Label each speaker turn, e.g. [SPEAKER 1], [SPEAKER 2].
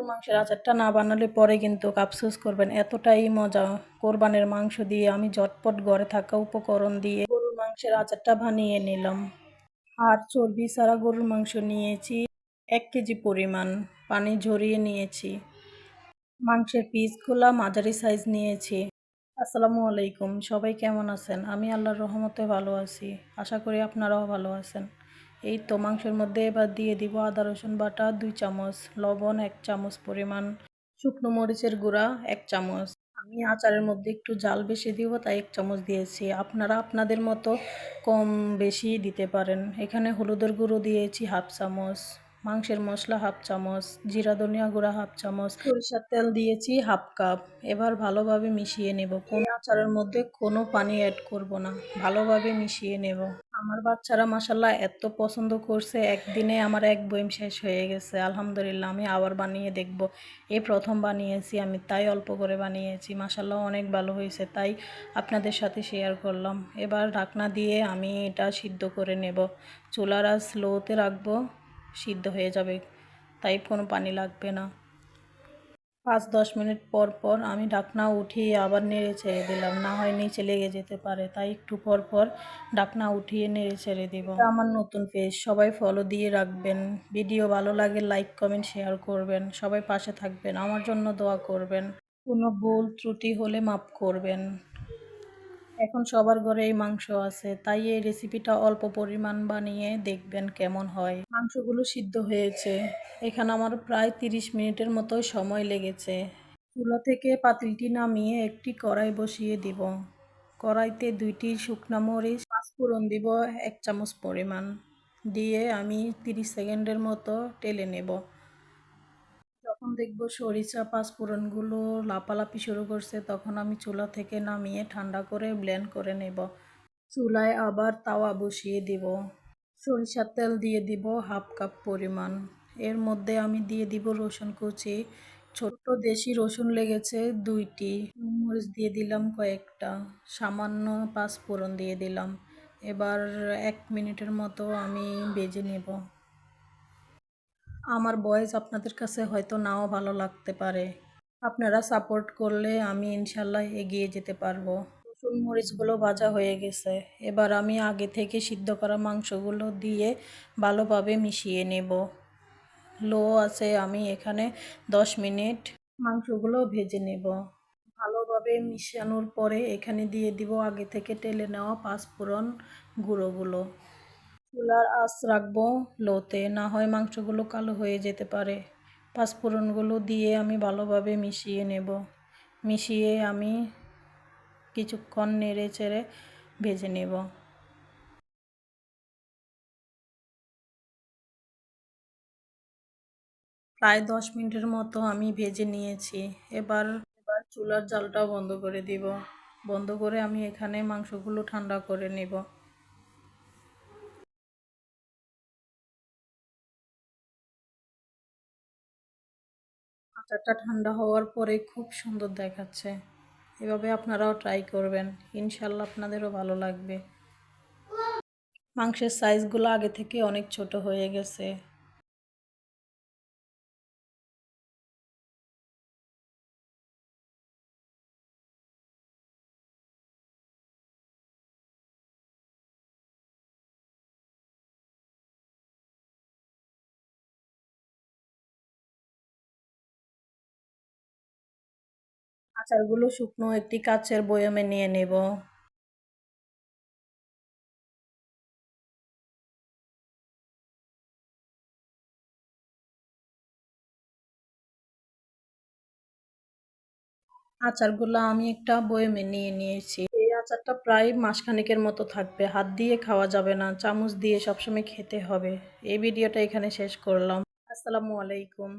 [SPEAKER 1] গরুর মাংসের আচারটা না বানালে পরে কিন্তু আফসোস করবেন। এতটাই মজা। কোরবানের মাংস দিয়ে আমি ঝটপট ঘরে থাকা উপকরণ দিয়ে গরুর মাংসের আচারটা বানিয়ে নিলাম। আর চর্বি ছাড়া গরুর মাংস নিয়েছি এক কেজি পরিমাণ। পানি ঝরিয়ে নিয়েছি। মাংসের পিসগুলা মাঝারি সাইজ নিয়েছি। আসসালামু আলাইকুম। সবাই কেমন আছেন? আমি আল্লাহর রহমতে ভালো আছি। আশা করি আপনারাও ভালো আছেন। এই তো মাংসের মধ্যে এবার দিয়ে দিব আদা, রসুন বাটা, দুই চামচ, লবণ, এক চামচ পরিমাণ শুকনো মরিচের গুঁড়া, এক চামচ। আমি আচারের মধ্যে একটু জাল বেশি দিব, তাই এক চামচ দিয়েছি। আপনারা আপনাদের মতো কম বেশি দিতে পারেন। এখানে হলুদের গুঁড়ো দিয়েছি হাফ চামচ, মাংসের মশলা হাফ চামচ, জিরা, ধনিয়া গুঁড়া হাফ চামচ, সরিষার তেল দিয়েছি হাফ কাপ। এবার ভালোভাবে মিশিয়ে নেব। কোনো আচারের মধ্যে কোনো পানি অ্যাড করব না। ভালোভাবে মিশিয়ে নেব। আমার বাচ্চারা মাসাল্লাহ এত পছন্দ করছে। একদিনে আমার এক বইম শেষ হয়ে গেছে। আলহামদুলিল্লাহ আমি আবার বানিয়ে দেখব। এই প্রথম বানিয়েছি, আমি তাই অল্প করে বানিয়েছি। মাসাল্লাহ অনেক ভালো হয়েছে, তাই আপনাদের সাথে শেয়ার করলাম। এবার ঢাকনা দিয়ে আমি এটা সিদ্ধ করে নেব। চুলার আর স্লোতে রাখব, সিদ্ধ হয়ে যাবে, তাই কোনো পানি লাগবে না। পাঁচ, দশ মিনিট পর পর আমি ডাকনা উঠিয়ে আবার নেড়ে ছেড়ে দিলাম। না হয় নিচে লেগে যেতে পারে, তাই একটু পর পর ডাকনা উঠিয়ে নেড়ে ছেড়ে দিব। আমার নতুন পেজ, সবাই ফলো দিয়ে রাখবেন। ভিডিও ভালো লাগে লাইক কমেন্ট শেয়ার করবেন। সবাই পাশে থাকবেন, আমার জন্য দোয়া করবেন। কোনো ভুল ত্রুটি হলে মাফ করবেন। এখন সবার ঘরে এই মাংস আছে, তাই এই রেসিপিটা অল্প পরিমাণ বানিয়ে দেখবেন কেমন হয়। মাংসগুলো সিদ্ধ হয়েছে। এখানে আমার প্রায় তিরিশ মিনিটের মতো সময় লেগেছে। চুলা থেকে পাতিলটি নামিয়ে একটি কড়াই বসিয়ে দিব। কড়াইতে দুইটি শুকনো মরিচ পাঁচফোড়ন দিব, এক চামচ পরিমাণ। দিয়ে আমি তিরিশ সেকেন্ডের মতো টেলে নেব। দেখব সরিষা পাঁচফোড়নগুলো লাপালাপি শুরু করছে, তখন আমি চুলা থেকে নামিয়ে ঠান্ডা করে ব্লেন্ড করে নেব। চুলায় আবার তাওয়া বসিয়ে দিব। সরিষার তেল দিয়ে দিব হাফ কাপ পরিমাণ। এর মধ্যে আমি দিয়ে দিব রসুন কুচি। ছোট্ট দেশি রসুন লেগেছে দুইটি। মরিচ দিয়ে দিলাম কয়েকটা। সামান্য পাঁচ পাঁচফোড়ন দিয়ে দিলাম। এবার এক মিনিটের মতো আমি বেজে নেব। আমার ভয়েস আপনাদের কাছে হয়তো নাও ভালো লাগতে পারে। আপনারা সাপোর্ট করলে আমি ইনশাল্লাহ এগিয়ে যেতে পারব। রসুন মরিচগুলো ভাজা হয়ে গেছে। এবার আমি আগে থেকে সিদ্ধ করা মাংসগুলো দিয়ে ভালোভাবে মিশিয়ে নেব। লো আছে আমি এখানে দশ মিনিট মাংসগুলো ভেজে নেব। ভালোভাবে মিশানোর পরে এখানে দিয়ে দিব আগে থেকে টেলে নেওয়া পাঁচ পাঁচফোড়ন গুঁড়োগুলো। চুলার আঁচ রাখব লোতে, না হয় মাংসগুলো কালো হয়ে যেতে পারে। পাঁচফোড়নগুলো দিয়ে আমি ভালোভাবে মিশিয়ে নেব। মিশিয়ে আমি কিছুক্ষণ নেড়ে চেড়ে ভেজে নেব। প্রায় দশ মিনিটের মতো আমি ভেজে নিয়েছি। এবার এবার চুলার জালটা বন্ধ করে দিব। বন্ধ করে আমি এখানে মাংসগুলো ঠান্ডা করে নেব। আচারটা ঠান্ডা হওয়ার পরে খুব সুন্দর দেখাচ্ছে। এভাবে আপনারাও ট্রাই করবেন। ইনশাল্লাহ আপনাদেরও ভালো লাগবে। মাংসের সাইজগুলো আগে থেকে অনেক ছোট হয়ে গেছে। আচারগুলো শুকনো একটি কাচের বয়ামে নিয়ে নেব। আচারগুলো আমি একটা বয়ামে নিয়ে নিয়েছি। এই আচারটা প্রায় মাসখানেকের মতো থাকবে। হাত দিয়ে খাওয়া যাবে না, চামচ দিয়ে সবসময় খেতে হবে। এই ভিডিওটা এখানে শেষ করলাম। আসসালামু আলাইকুম।